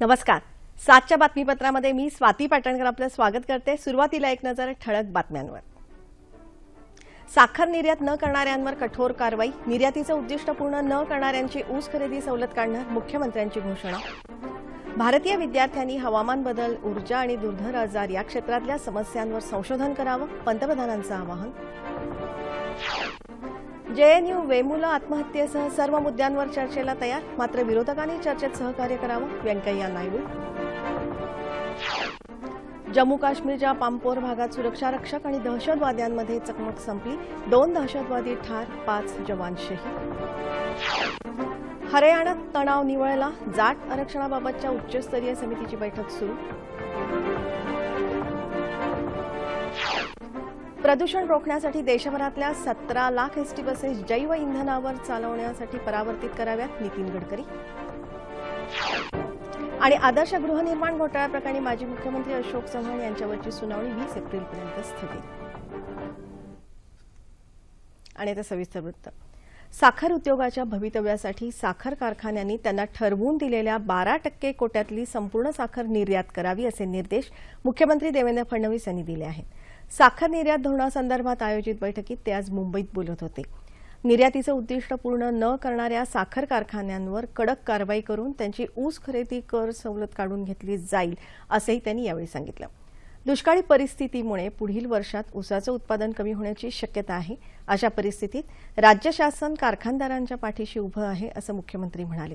नमस्कार. सातच्या बातमीपत्रामध्ये मी स्वाती पाटणकर आपलं स्वागत करते. सुरुवातीला एक नजर ठळक बातम्यांवर. साखर निर्यात न करणाऱ्यांवर कठोर कारवाई निर्यातीचं उद्दिष्ट पूर्ण न करणाऱ्यांची ऊस खरेदी सवलत काढणार मुख्यमंत्र्यांची घोषणा. भारतीय विद्यार्थ्यांनी हवामान बदल ऊर्जा आणि दुर्धर आजार या क्षेत्रातल्या समस्यांवर संशोधन करावं पंतप्रधानांचं आवाहन. जेएनयू वेमुला आत्महत्येसह सर्व मुद्द्यांवर चर्चेला तयार. मात्र विरोधकांनी चर्चेत सहकार्य करावं व्यंकय्या नायडू. जम्मू काश्मीरच्या पांपोर भागात सुरक्षा रक्षक आणि दहशतवाद्यांमध्ये चकमक संपली. दोन दहशतवादी ठार पाच जवान शहीद. हरियाणात तणाव निवळला. जाट आरक्षणाबाबतच्या उच्चस्तरीय समितीची बैठक सुरू. प्रदूषण रोखण्यासाठी देशभरातल्या सतरा लाख एसटी बसेस जैव इंधनावर चालवण्यासाठी परावर्तित कराव्यात नितीन गडकरी. आणि आदर्श गृहनिर्माण घोटाळ्याप्रकरणी माजी मुख्यमंत्री अशोक चव्हाण यांच्यावरची सुनावणी वीस एप्रिलपर्यंत स्थगित. आणि आता सविस्तर वृत्त. साखर उद्योगाच्या भवितव्यासाठी साखर कारखान्यांनी त्यांना ठरवून दिलेल्या बारा टक्के कोट्यातली संपूर्ण साखर निर्यात करावी असे निर्देश मुख्यमंत्री देवेंद्र फडणवीस यांनी दिले आहेत. साखर निर्यात धोरणासंदर्भात आयोजित बैठकीत ते आज मुंबईत बोलत होते. निर्यातीचं उद्दिष्ट पूर्ण न करणाऱ्या साखर कारखान्यांवर कडक कारवाई करून त्यांची ऊस खरेदी कर सवलत काढून घेतली जाईल असंही त्यांनी यावेळी सांगितलं. दुष्काळी परिस्थितीमुळे पुढील वर्षात ऊसाचं उत्पादन कमी होण्याची शक्यता आहे. अशा परिस्थितीत राज्य शासन कारखानदारांच्या पाठीशी उभं आहे असं मुख्यमंत्री म्हणाले.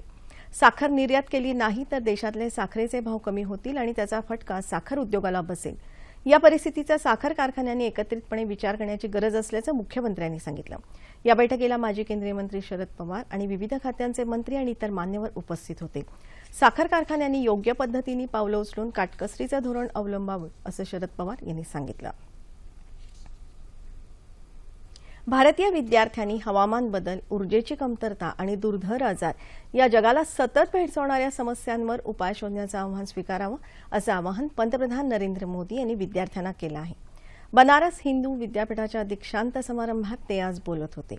साखर निर्यात केली नाही तर देशातले साखरेचे भाव कमी होतील आणि त्याचा फटका साखर उद्योगाला बसेल. या परिस्थितीचा साखर कारखान्यांनी एकत्रितपणे विचार करण्याची गरज असल्याचं मुख्यमंत्र्यांनी सांगितलं. या बैठकीला माजी केंद्रीय मंत्री शरद पवार आणि विविध खात्यांचे मंत्री आणि इतर मान्यवर उपस्थित होते. साखर कारखान्यांनी योग्य पद्धतीने पावलं उचलून काटकसरीचं धोरण अवलंबावं असं शरद पवार यांनी सांगितलं. भारतीय विद्यार्थ्यांनी हवामान बदल ऊर्जेची कमतरता आणि दुर्धर आजार या जगाला सतत भेडसावणाऱ्या समस्यांवर उपाय शोधण्याचं आव्हान स्वीकारावं असं आवाहन पंतप्रधान नरेंद्र मोदी यांनी विद्यार्थ्यांना केलं आहे. बनारस हिंदू विद्यापीठाच्या दीक्षांत समारंभात ते आज बोलत होते.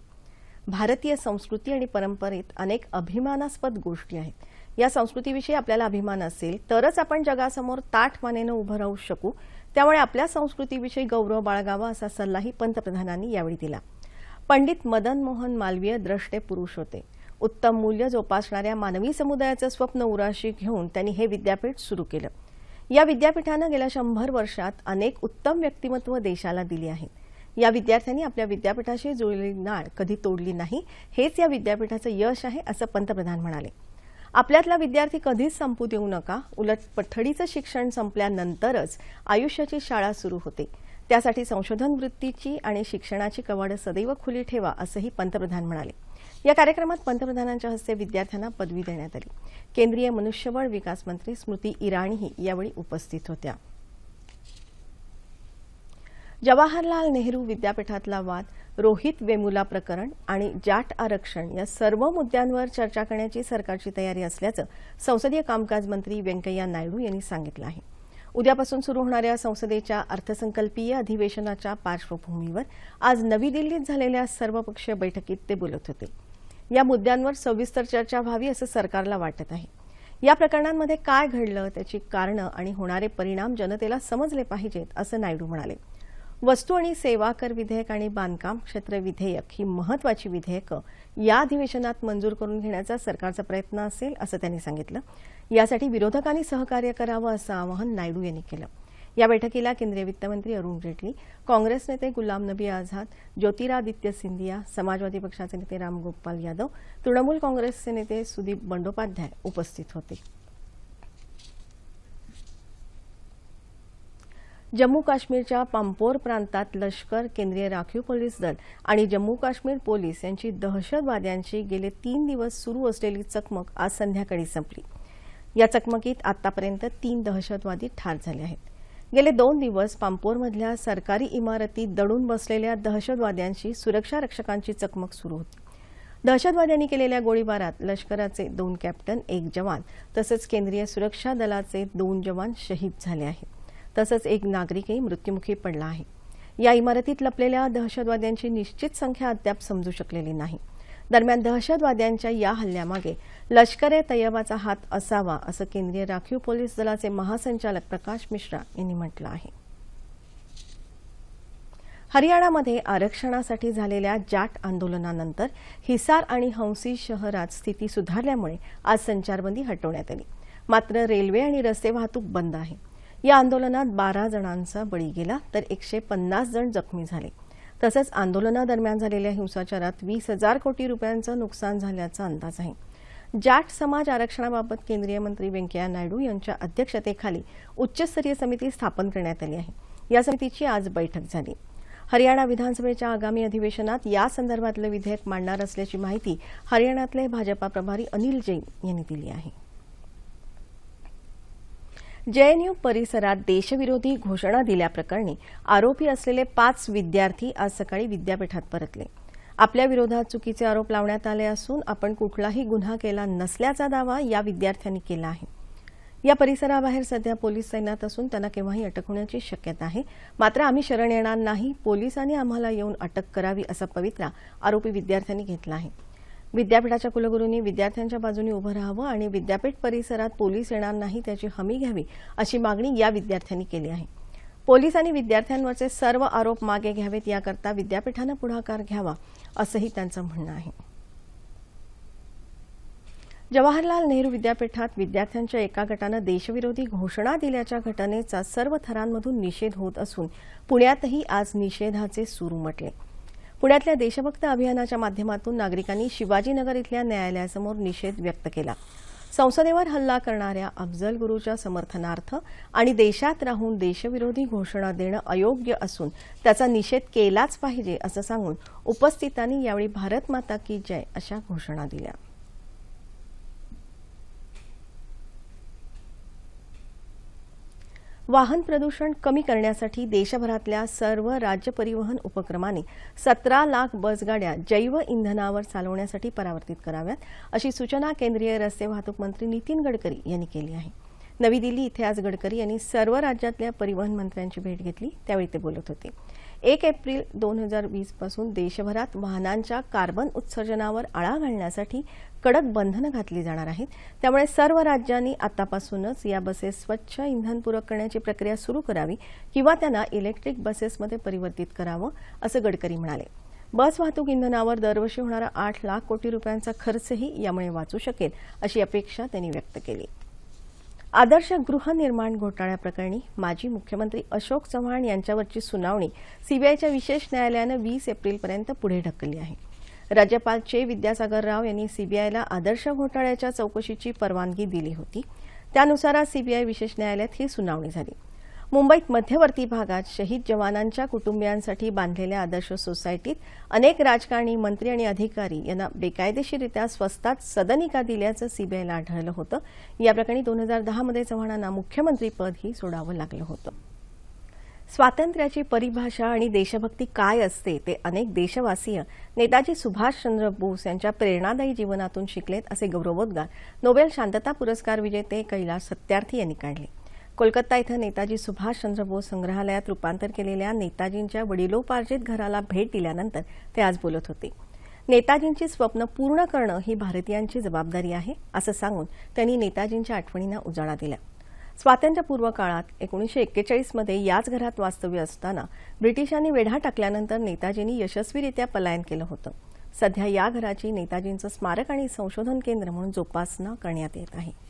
भारतीय संस्कृती आणि परंपरेत अनेक अभिमानास्पद गोष्टी आहेत. या संस्कृतीविषयी आपल्याला अभिमान असेल तरच आपण जगासमोर ताठ मानेनं उभं राहू शकू. त्यामुळे आपल्या संस्कृतीविषयी गौरव बाळगावा असा सल्लाही पंतप्रधानांनी यावेळी दिला. पंडित मदन मोहन मालवीय द्रष्टे पुरुष होते. उत्तम मूल्य जोपासणाऱ्या मानवी समुदायाचं स्वप्न उराशी घेऊन त्यांनी हे विद्यापीठ सुरू केलं. या विद्यापीठानं गेल्या शंभर वर्षात अनेक उत्तम व्यक्तिमत्व देशाला दिली आहेत या विद्यार्थ्यांनी आपल्या विद्यापीठाशी जुळलेली नाळ कधी तोडली नाही हेच या विद्यापीठाचं यश आहे असं पंतप्रधान म्हणाले. आपल्यातला विद्यार्थी कधीच संपू देऊ नका उलट पठडीचं शिक्षण संपल्यानंतरच आयुष्याची शाळा सुरू होते. त्यासाठी संशोधन वृत्तीची आणि शिक्षणाची कवाडं सदैव खुली ठेवा असंही पंतप्रधान म्हणाले. या कार्यक्रमात पंतप्रधानांच्या हस्ते विद्यार्थ्यांना पदवी देण्यात आली. केंद्रीय मनुष्यबळ विकास मंत्री स्मृती इराणीही यावेळी उपस्थित होत्या. जवाहरलाल नेहरू विद्यापीठातला वाद रोहित वेमुला प्रकरण आणि जाट आरक्षण या सर्व मुद्द्यांवर चर्चा करण्याची सरकारची तयारी असल्याचं संसदीय कामकाज मंत्री व्यंकय्या नायडू यांनी सांगितलं आहे. उद्यापासून सुरू होणाऱ्या संसदेच्या अर्थसंकल्पीय अधिवेशनाच्या पार्श्वभूमीवर आज नवी दिल्लीत झालेल्या सर्वपक्षीय बैठकीत ते बोलत होते. या मुद्द्यांवर सविस्तर चर्चा व्हावी असं सरकारला वाटत आहे. या प्रकरणांमध्ये काय घडलं त्याची कारणं आणि होणारे परिणाम जनतेला समजले पाहिजेत असं नायडू म्हणाले. वस्तू आणि सेवा कर विधेयक आणि बांधकाम क्षेत्र विधेयक ही महत्वाची विधेयकं या अधिवेशनात मंजूर करून घेण्याचा सरकारचा प्रयत्न असेल असं त्यांनी सांगितलं. यासाठी विरोधकांनी सहकार्य करावं असं आवाहन नायडू यांनी केलं. या बैठकीला केंद्रीय वित्तमंत्री अरुण जेटली काँग्रेस नेते गुलाम नबी आझाद ज्योतिरादित्य सिंधिया समाजवादी पक्षाचे नेते रामगोपाल यादव तृणमूल काँग्रेसचे नेते सुदीप बंडोपाध्याय उपस्थित होते. जम्मू काश्मीरच्या पांपोर प्रांतात लष्कर केंद्रीय राखीव पोलीस दल आणि जम्मू काश्मीर पोलीस यांची दहशतवाद्यांची गेले तीन दिवस सुरू असलेली चकमक आज संध्याकाळी संपली. या चकमकीत आतापर्यंत तीन दहशतवादी ठार झाले आहेत. गेले दोन दिवस पांपोरमधल्या सरकारी इमारतीत दडून बसलेल्या दहशतवाद्यांशी सुरक्षा रक्षकांची चकमक सुरू होती. दहशतवाद्यांनी केलेल्या गोळीबारात लष्कराचे दोन कॅप्टन एक जवान तसंच केंद्रीय सुरक्षा दलाचे दोन जवान शहीद झाले आहेत. तसंच एक नागरिकही मृत्युमुखी पडला आहे. या इमारतीत लपलेल्या दहशतवाद्यांची निश्चित संख्या अद्याप समजू शकलेली नाही. दरम्यान दहशतवाद्यांच्या या हल्ल्यामागे लष्कर ए तय्यबाचा हात असावा असं केंद्रीय राखीव पोलीस दलाचे महासंचालक प्रकाश मिश्रा यांनी म्हटलं आहे. हरियाणामध्ये आरक्षणासाठी झालेल्या जाट आंदोलनानंतर हिसार आणि हंसी शहरात स्थिती सुधारल्यामुळे आज संचारबंदी हटवण्यात आली. मात्र रेल्वे आणि रस्ते वाहतूक बंद आहे. या आंदोलनात बारा जणांचा बळी गेला तर एकशे पन्नास जण जखमी झाले. तसंच आंदोलनादरम्यान झालेल्या हिंसाचारात वीस हजार कोटी रुपयांचं नुकसान झाल्याचा अंदाज आहे जाट समाज आरक्षणाबाबत केंद्रीय मंत्री व्यंकय्या नायडू यांच्या अध्यक्षतेखाली उच्चस्तरीय समिती स्थापन करण्यात आली आहे. या समितीची आज बैठक झाली. हरियाणा विधानसभेच्या आगामी अधिवेशनात या संदर्भातलं विधेयक मांडणार असल्याची माहिती हरियाणातले भाजपा प्रभारी अनिल जैन यांनी दिली आहे. जेएनयू परिसरात देशविरोधी घोषणा दिल्याप्रकरणी आरोपी असलेले पाच विद्यार्थी आज सकाळी विद्यापीठात परतले. आपल्या विरोधात चुकीचे आरोप लावण्यात आले असून आपण कुठलाही गुन्हा केला नसल्याचा दावा या विद्यार्थ्यांनी केला आहे. या परिसराबाहेर सध्या पोलीस तैनात असून त्यांना केव्हाही अटक होण्याची शक्यता आहे. मात्र आम्ही शरण येणार नाही पोलिसांनी आम्हाला येऊन अटक करावी असा पवित्रा आरोपी विद्यार्थ्यांनी घेतला आहे. विद्यापीठाच्या कुलगुरूंनी विद्यार्थ्यांच्या बाजूने उभं राहावं आणि विद्यापीठ परिसरात पोलीस येणार नाही त्याची हमी घ्यावी अशी मागणी या विद्यार्थ्यांनी केली आहे. पोलिसांनी विद्यार्थ्यांवरचे सर्व आरोप मागे घ्यावेत याकरता विद्यापीठानं पुढाकार घ्यावा असंही त्यांचं म्हणणं आहे. जवाहरलाल नेहरू विद्यापीठात विद्यार्थ्यांच्या एका गटानं देशविरोधी घोषणा दिल्याच्या घटनेचा सर्व थरांमधून निषेध होत असून पुण्यातही आज निषेधाचे सूर उमटले. पुण्यातल्या देशभक्त अभियानाच्या माध्यमातून नागरिकांनी शिवाजीनगर इथल्या न्यायालयासमोर निषेध व्यक्त केला. संसदेवर हल्ला करणाऱ्या अफजल गुरुच्या समर्थनार्थ आणि देशात राहून देशविरोधी घोषणा देणं अयोग्य असून त्याचा निषेध केलाच पाहिजे असं सांगून उपस्थितांनी यावेळी भारत माता की जय अशा घोषणा दिल्या. वाहन प्रदूषण कमी करण्यासाठी देशभरातल्या सर्व राज्य परिवहन उपक्रमाने सतरा लाख बसगाड्या जैव इंधनावर चालवण्यासाठी परावर्तित कराव्यात अशी सूचना केंद्रीय रस्ते वाहतूक मंत्री नितीन गडकरी यांनी केली आहे. नवी दिल्ली इथे आज गडकरी यांनी सर्व राज्यातल्या परिवहन मंत्र्यांची भेट घेतली त्यावेळी ते बोलत होते. एक एप्रिल दोन हजार वीसपासून देशभरात वाहनांच्या कार्बन उत्सर्जनावर आळा घालण्यासाठी कडक बंधनं घातली जाणार आहेत. त्यामुळे सर्व राज्यांनी आतापासूनच या बसेस स्वच्छ इंधनपूरक करण्याची प्रक्रिया सुरू करावी किंवा त्यांना इलेक्ट्रिक बसेसमध्ये परिवर्तित करावं असं गडकरी म्हणाले. बस वाहतूक इंधनावर दरवर्षी होणारा आठ लाख कोटी रुपयांचा खर्चही यामुळे वाचू शकेल अशी अपेक्षा त्यांनी व्यक्त केली. आदर्श गृहनिर्माण घोटाळ्याप्रकरणी माजी मुख्यमंत्री अशोक चव्हाण यांच्यावरची सुनावणी सीबीआयच्या विशेष न्यायालयानं वीस एप्रिलपर्यंत पुढे ढकलली आहे. राज्यपाल चे विद्यासागर राव यांनी सीबीआयला आदर्श घोटाळ्याच्या चौकशीची परवानगी दिली होती. त्यानुसार आज सीबीआय विशेष न्यायालयात ही सुनावणी झाली. मुंबईत मध्यवर्ती भागात शहीद जवानांच्या कुटुंबियांसाठी बांधलेल्या आदर्श सोसायटीत अनेक राजकारणी मंत्री आणि अधिकारी यांना बेकायदेशीररित्या स्वस्तात सदनिका दिल्याचं सीबीआयला आढळलं होतं. याप्रकरणी दोन हजार दहामध्ये चव्हाणांना मुख्यमंत्रीपदही सोडावं लागलं होतं. स्वातंत्र्याची परिभाषा आणि देशभक्ती काय असते ते अनेक देशवासीय नेताजी सुभाषचंद्र बोस यांच्या प्रेरणादायी जीवनातून शिकलेत असे गौरवोद्गार नोबेल शांतता पुरस्कार विजेते कैलास सत्यार्थी यांनी काढले. कोलकाता इथं नेताजी सुभाषचंद्र बोस संग्रहालयात रूपांतर केलेल्या नेताजींच्या वडिलोपार्जित घराला भेट दिल्यानंतर ते आज बोलत होते. नेताजींची स्वप्न पूर्ण करणं ही भारतीयांची जबाबदारी आहे असं सांगून त्यांनी नेताजींच्या आठवणींना उजाळा दिला. स्वातंत्र्यपूर्व काळात एकोणीसशे एक्केचाळीसमध्ये याच घरात वास्तव्य असताना ब्रिटिशांनी वेढा टाकल्यानंतर नेताजींनी यशस्वीरित्या पलायन केलं होतं. सध्या या घराची नेताजींचं स्मारक आणि संशोधन केंद्र म्हणून जोपासना करण्यात येत आहे.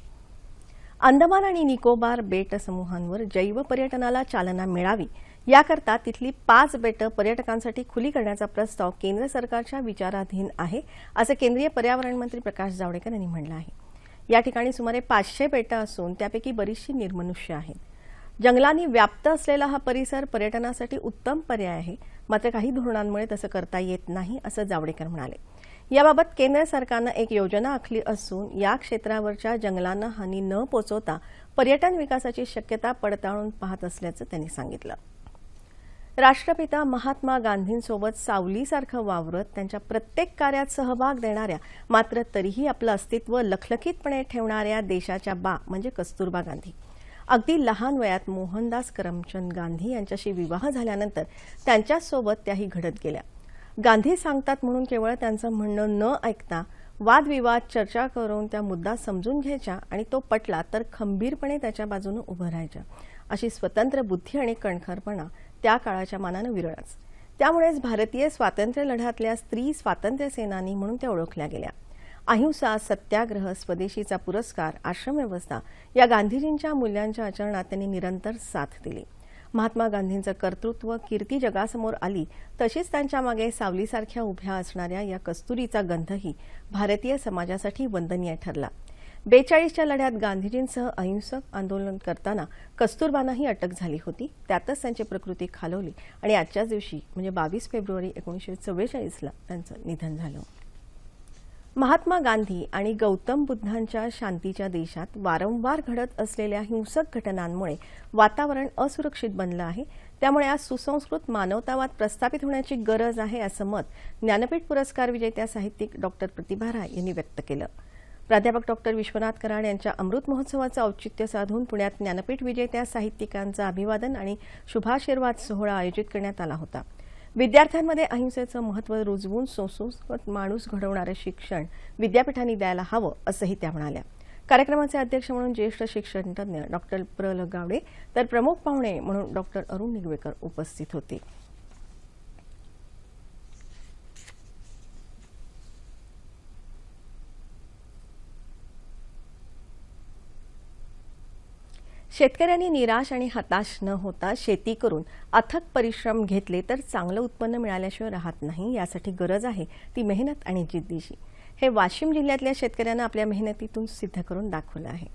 अंदमान आणि निकोबार बेट समूहांवर जैव पर्यटनाला चालना मिळावी याकरता तिथली पाच बेटं पर्यटकांसाठी खुली करण्याचा प्रस्ताव केंद्र सरकारच्या विचाराधीन आहे असं केंद्रीय पर्यावरण मंत्री प्रकाश जावडेकर यांनी म्हटलं आहे. या ठिकाणी सुमारे पाचशे बेटं असून त्यापैकी बरीचशी निर्मनुष्य आहेत. जंगलांनी व्याप्त असलेला हा परिसर पर्यटनासाठी उत्तम पर्याय आहे मात्र काही धोरणांमुळे तसं करता येत नाही असं जावडेकर म्हणाले. याबाबत केंद्र सरकारनं एक योजना आखली असून या क्षेत्रावरच्या जंगलांना हानी न पोचवता पर्यटन विकासाची शक्यता पडताळून पाहत असल्याचं त्यांनी सांगितलं. राष्ट्रपिता महात्मा गांधींसोबत सावलीसारखं वावरत त्यांच्या प्रत्येक कार्यात सहभाग देणाऱ्या मात्र तरीही आपलं अस्तित्व लखलखीतपणे ठेवणाऱ्या देशाच्या बा म्हणजे कस्तुरबा गांधी. अगदी लहान वयात मोहनदास करमचंद गांधी यांच्याशी विवाह झाल्यानंतर त्यांच्यासोबत त्याही घडत गेल्या. गांधी सांगतात म्हणून केवळ त्यांचं म्हणणं न ऐकता वादविवाद चर्चा करून त्या मुद्दा समजून घ्यायच्या आणि तो पटला तर खंबीरपणे त्याच्या बाजूनं उभं राहायच्या अशी स्वतंत्र बुद्धी आणि कणखरपणा त्या काळाच्या मानानं विरळच. त्यामुळेच भारतीय स्वातंत्र्य लढ्यातल्या स्त्री स्वातंत्र्य सेनानी म्हणून त्या ओळखल्या गेल्या. अहिंसा सत्याग्रह स्वदेशीचा पुरस्कार आश्रमव्यवस्था या गांधीजींच्या मूल्यांच्या आचरणात त्यांनी निरंतर साथ दिली. महात्मा गांधींचं कर्तृत्व कीर्ती जगासमोर आली तशीच त्यांच्या मागे सावलीसारख्या उभ्या असणाऱ्या या कस्तुरीचा गंधही भारतीय समाजासाठी वंदनीय ठरला. बेचाळीसच्या लढ्यात गांधीजींसह अहिंसक आंदोलन करताना कस्तुरबांनाही अटक झाली होती. त्यातच त्यांची प्रकृती खालवली आणि आजच्याच दिवशी म्हणजे बावीस फेब्रुवारी एकोणीसशे चव्वेचाळीसला त्यांचं निधन झालं. महात्मा गांधी आणि गौतम बुद्धांच्या शांतीच्या देशात वारंवार घडत असलेल्या हिंसक घटनांमुळे वातावरण असुरक्षित बनलं आहे. त्यामुळे आज सुसंस्कृत मानवतावाद प्रस्थापित होण्याची गरज आहे असं मत ज्ञानपीठ पुरस्कार विजेत्या साहित्यिक डॉक्टर प्रतिभा राय यांनी व्यक्त केलं. प्राध्यापक डॉक्टर विश्वनाथ कराड यांच्या अमृत महोत्सवाचं औचित्य साधून पुण्यात ज्ञानपीठ विजेत्या साहित्यिकांचा अभिवादन आणि शुभाशीर्वाद सोहळा आयोजित करण्यात आला होता. विद्यार्थ्यांमध्ये अहिंसेचं महत्त्व रुजवून संस्कृत माणूस घडवणारं शिक्षण विद्यापीठांनी द्यायला हवं असंही त्या म्हणाल्या. कार्यक्रमाचे अध्यक्ष म्हणून ज्येष्ठ शिक्षणतज्ञ डॉक्टर प्र ल गावडे तर प्रमुख पाहुणे म्हणून डॉक्टर अरुण निगवेकर उपस्थित होते. शेतकऱ्यांनी निराश आणि हताश न होता शेती करून अथक परिश्रम घेतले तर चांगलं उत्पन्न मिळाल्याशिवाय राहत नाही यासाठी गरज आहे ती मेहनत आणि जिद्दीची. हे वाशिम जिल्ह्यातल्या शेतकऱ्यांना आपल्या मेहनतीतून सिद्ध करून दाखवलं आहे.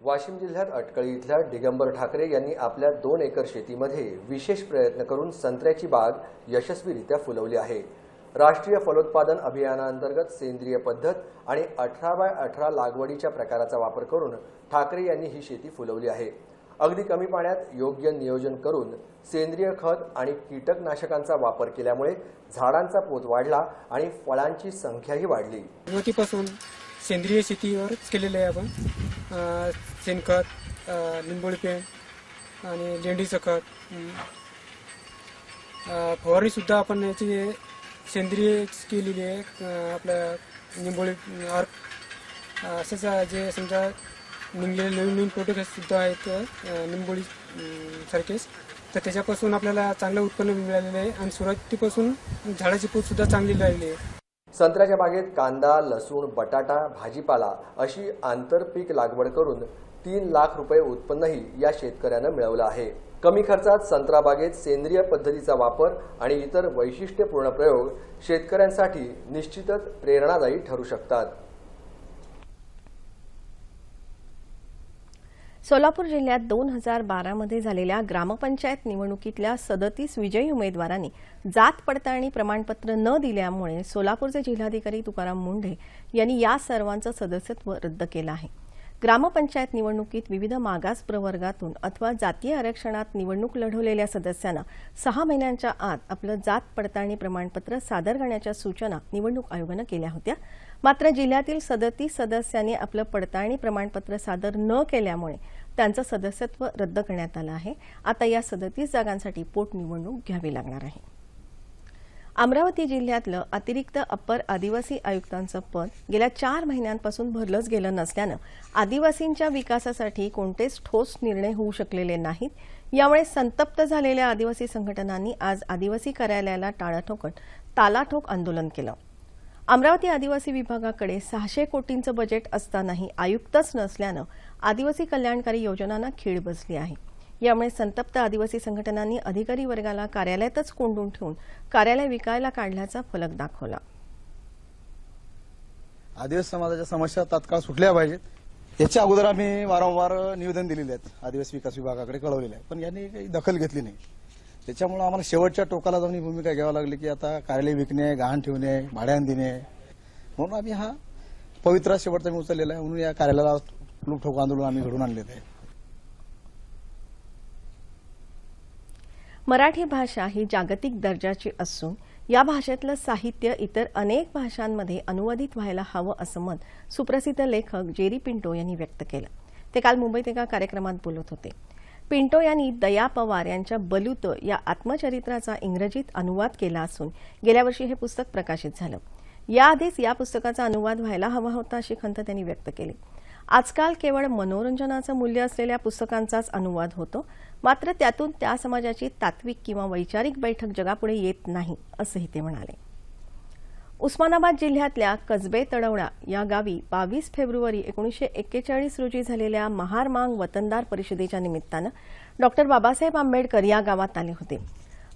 वाशिम जिल्ह्यात अटकळी इथल्या दिगंबर ठाकरे यांनी आपल्या दोन एकर शेतीमध्ये विशेष प्रयत्न करून संत्र्याची बाग यशस्वीरित्या फुलवली आहे. राष्ट्रीय फलोत्पादन अभियानांतर्गत सेंद्रिय पद्धत आणि अठरा बाय अठरा लागवडीच्या प्रकाराचा वापर करून ठाकरे यांनी ही शेती फुलवली आहे. अगदी कमी पाण्यात योग्य नियोजन करून सेंद्रिय खत आणि कीटकनाशकांचा वापर केल्यामुळे झाडांचा पोत वाढला आणि फळांची संख्याही वाढली. सुरुवातीपासून सेंद्रिय शेतीवरच केलेलं आहे आपण. शेणखत लिंबोळी पेंट आणि लेंडीचं खत फवारणीसुद्धा आपण याची सेंद्रिय केलेली आहे आपल्या निंबोळी अर्क असंच जे समजा निघलेले नवीन नवीन प्रोडक्ट सुद्धा आहेत निंबोळी सारखेच. तर त्याच्यापासून आपल्याला चांगलं उत्पन्न मिळालेलं आहे आणि सुरुवातीपासून झाडाची पोत सुद्धा चांगली लागली आहे. संत्र्याच्या बागेत कांदा लसूण बटाटा भाजीपाला अशी आंतरपीक लागवड करून तीन लाख रुपये उत्पन्नही या शेतकऱ्यानं मिळवलं आहे. कमी खर्चात संत्रा बागेत सेंद्रिय पद्धतीचा वापर आणि इतर वैशिष्ट्यपूर्ण प्रयोग शेतकऱ्यांसाठी निश्चितच प्रेरणादायी ठरू शकतात. सोलापूर जिल्ह्यात दोन हजार बारामध्ये झालेल्या ग्रामपंचायत निवडणुकीतल्या सदतीस विजयी उमेदवारांनी जात पडताळणी प्रमाणपत्र न दिल्यामुळे सोलापूरचे जिल्हाधिकारी तुकाराम मुंढे यांनी या सर्वांचं सदस्यत्व रद्द केलं आहे. ग्रामपंचायत निवडणुकीत विविध मागास प्रवर्गातून अथवा जातीय आरक्षणात निवडणूक लढवलेल्या सदस्यांना सहा महिन्यांच्या आत आपलं जात पडताळणी प्रमाणपत्र सादर करण्याच्या सूचना निवडणूक आयोगानं केल्या होत्या. मात्र जिल्ह्यातील सदतीस सदस्यांनी आपलं पडताळणी प्रमाणपत्र सादर न केल्यामुळे त्यांचं सदस्यत्व रद्द करण्यात आलं आहे. आता या सदतीस जागांसाठी पोटनिवडणूक घ्यावी लागणार आहे. अमरावती जिल्ह्यातलं अतिरिक्त अप्पर आदिवासी आयुक्तांचं पद गेल्या चार महिन्यांपासून भरलंच गेलं नसल्यानं आदिवासींच्या विकासासाठी कोणतेच ठोस निर्णय होऊ शकलेले नाहीत. यामुळे संतप्त झालेल्या आदिवासी संघटनांनी आज आदिवासी कार्यालयाला टाळं ठोकत तालाठोक आंदोलन केलं. अमरावती आदिवासी विभागाकडे सहाशे कोटींचं बजेट असतानाही आयुक्तच नसल्यानं आदिवासी कल्याणकारी योजनांना खीळ बसली आहे. यामुळे संतप्त आदिवासी संघटनांनी अधिकारी वर्गाला कार्यालयातच कोंडून ठेवून कार्यालय विकायला काढल्याचा फलक दाखवला. आदिवासी समाजाच्या समस्या तात्काळ सुटल्या पाहिजेत. याच्या अगोदर आम्ही वारंवार निवेदन दिलेले आहेत. आदिवासी विकास विभागाकडे कळवलेले आहे पण यांनी काही दखल घेतली नाही. त्याच्यामुळे आम्हाला शेवटच्या टोकाला जाऊन ही भूमिका घ्यावी लागली की आता कार्यालय विकणे गहाण ठेवणे भाड्यान देणे. म्हणून आम्ही हा पवित्रा शेवटचा मी उचललेला आहे. म्हणून या कार्यालयाला लूक ठोक आंदोलन आम्ही घडून आणलेलं आहे. मराठी भाषा ही जागतिक दर्जाची असून या भाषेतलं साहित्य इतर अनेक भाषांमध्ये अनुवादित व्हायला हवं असं मत सुप्रसिद्ध लेखक जेरी पिंटो यांनी व्यक्त केलं. ते काल मुंबईत एका कार्यक्रमात बोलत होते. पिंटो यांनी दया पवार यांच्या बलुत या आत्मचरित्राचा इंग्रजीत अनुवाद केला असून गेल्या वर्षी हे पुस्तक प्रकाशित झालं. याआधीच या पुस्तकाचा अनुवाद व्हायला हवा होता अशी खंत त्यांनी व्यक्त केली. आजकाल केवळ मनोरंजनाचं मूल्य असलेल्या पुस्तकांचाच अनुवाद होतो. मात्र त्यातून त्या समाजाची तात्विक किंवा वैचारिक बैठक जगापुढे येत नाही असंही ते म्हणाले. उस्मानाबाद जिल्ह्यातल्या कसबे तडवडा या गावी बावीस फेब्रुवारी एकोणीसशे एक्केचाळीस रोजी झालेल्या महार मांग वतनदार परिषदेच्या निमित्तानं डॉक्टर बाबासाहेब आंबेडकर या गावात आले होते.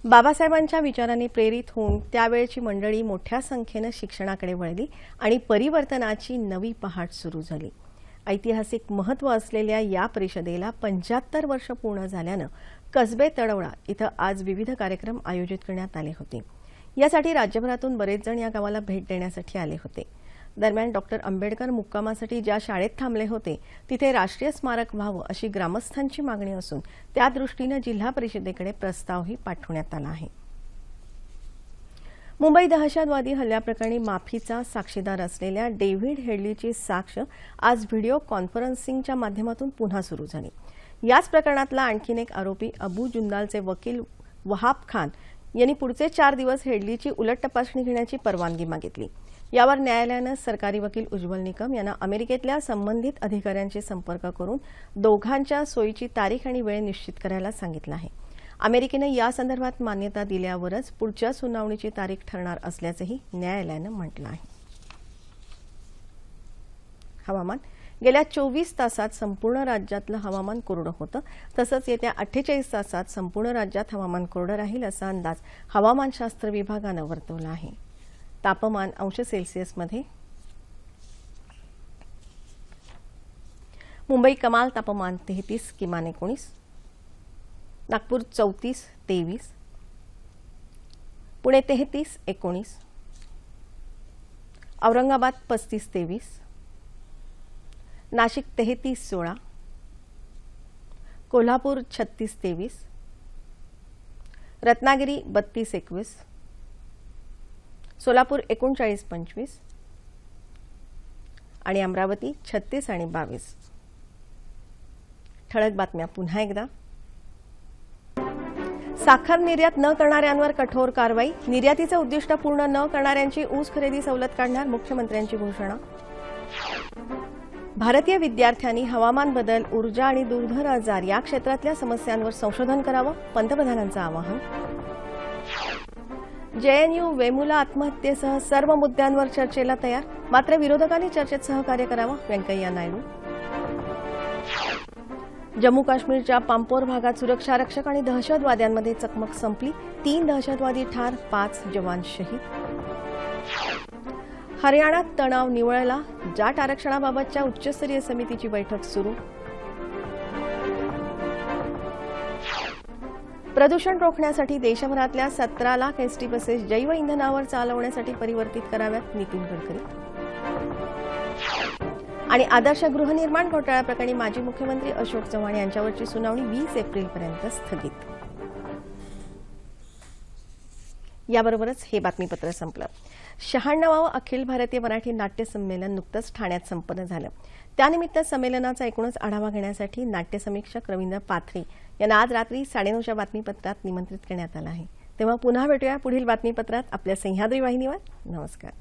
बाबासाहेबांच्या विचारांनी प्रेरित होऊन त्यावेळची मंडळी मोठ्या संख्येनं शिक्षणाकडे वळली आणि परिवर्तनाची नवी पहाट सुरू झाली. ऐतिहासिक महत्त्व असलेल्या या परिषदेला पंच्याहत्तर वर्ष पूर्ण झाल्यानं कसबे तडवडा इथं आज विविध कार्यक्रम आयोजित करण्यात आले होते. यासाठी राज्यभरातून बरेच जण या गावाला भेट देण्यासाठी आले होते. दरम्यान डॉक्टर आंबेडकर मुक्कामासाठी ज्या शाळेत थांबले होते तिथे राष्ट्रीय स्मारक व्हावं अशी ग्रामस्थांची मागणी असून त्या दृष्टीनं जिल्हा परिषदेकडे प्रस्तावही पाठवण्यात आला आहे. मुंबई दहशतवादी हल्ल्याप्रकरणी माफीचा साक्षीदार असलेल्या डेव्हिड हेडलीची साक्ष आज व्हिडिओ कॉन्फरन्सिंगच्या माध्यमातून पुन्हा सुरू झाली. याच प्रकरणातला आणखीन एक आरोपी अबू जुंदालचे वकील वहाब खान यांनी पुढचे चार दिवस हेडलीची उलट तपासणी घेण्याची परवानगी मागितली. यावर न्यायालयानं सरकारी वकील उज्ज्वल निकम यांना अमेरिकेतल्या संबंधित अधिकाऱ्यांशी संपर्क करून दोघांच्या सोयीची तारीख आणि वेळ निश्चित करायला सांगितलं आहे. अमेरिकेनं या संदर्भात मान्यता दिल्यावरच पुढच्या सुनावणीची तारीख ठरणार असल्याचंही न्यायालयानं म्हटलं आहे. हवामान. गेल्या चोवीस तासात संपूर्ण राज्यातलं हवामान कोरडं होतं. तसंच येत्या अठ्ठेचाळीस तासात संपूर्ण राज्यात हवामान कोरडं राहील असा अंदाज हवामानशास्त्र विभागानं वर्तवला आहे. तापमान अंश सेल्सिअसमध्ये. मुंबई कमाल तापमान तेहतीस किमान एकोणीस. नागपूर चौतीस तेवीस. पुणे तेहतीस एकोणीस. औरंगाबाद पस्तीस तेवीस. नाशिक तेहतीस सोळा. कोल्हापूर छत्तीस तेवीस. रत्नागिरी बत्तीस एकवीस. सोलापूर एकोणचाळीस पंचवीस. आणि अमरावती छत्तीस आणि बावीस. ठळक बातम्या पुन्हा एकदा. साखर निर्यात न करणाऱ्यांवर कठोर कारवाई निर्यातीचं उद्दिष्ट पूर्ण न करणाऱ्यांची ऊस खरेदी सवलत काढणार मुख्यमंत्र्यांची घोषणा. भारतीय विद्यार्थ्यांनी हवामान बदल ऊर्जा आणि दुर्धर आजार या क्षेत्रातल्या समस्यांवर संशोधन करावं पंतप्रधानांचं आवाहन. जेएनयू वेमुला आत्महत्येसह सर्व मुद्द्यांवर चर्चेला तयार मात्र विरोधकांनी चर्चेत सहकार्य करावं व्यंकय्या नायडू. जम्मू काश्मीरच्या पांपोर भागात सुरक्षा रक्षक आणि दहशतवाद्यांमध्ये चकमक संपली. तीन दहशतवादी ठार पाच जवान शहीद. हरियाणात तणाव निवळला. जाट आरक्षणाबाबतच्या उच्चस्तरीय समितीची बैठक सुरू. प्रदूषण रोखण्यासाठी देशभरातल्या सतरा लाख एसटी बसेस जैव इंधनावर चालवण्यासाठी परिवर्तित कराव्यात नितीन गडकरी. आणि आदर्श गृहनिर्माण घोटाळ्याप्रकरणी माजी मुख्यमंत्री अशोक चव्हाण यांच्यावरची सुनावणी वीस एप्रिलपर्यंत स्थगित. याबरोबरच हे बातमीपत्र संपलं. शहाण्णवावं अखिल भारतीय मराठी नाट्य संमेलन नुकतंच ठाण्यात संपन्न झालं. त्यानिमित्त संमेलनाचा एकूणच आढावा घेण्यासाठी नाट्य समीक्षक रवींद्र पाथरे यांना आज रात्री साडेनऊच्या बातमीपत्रात निमंत्रित करण्यात आलं आहे. तेव्हा पुन्हा भेटूया पुढील बातमीपत्रात. आपल्या सह्याद्री वाहिनीवर. नमस्कार.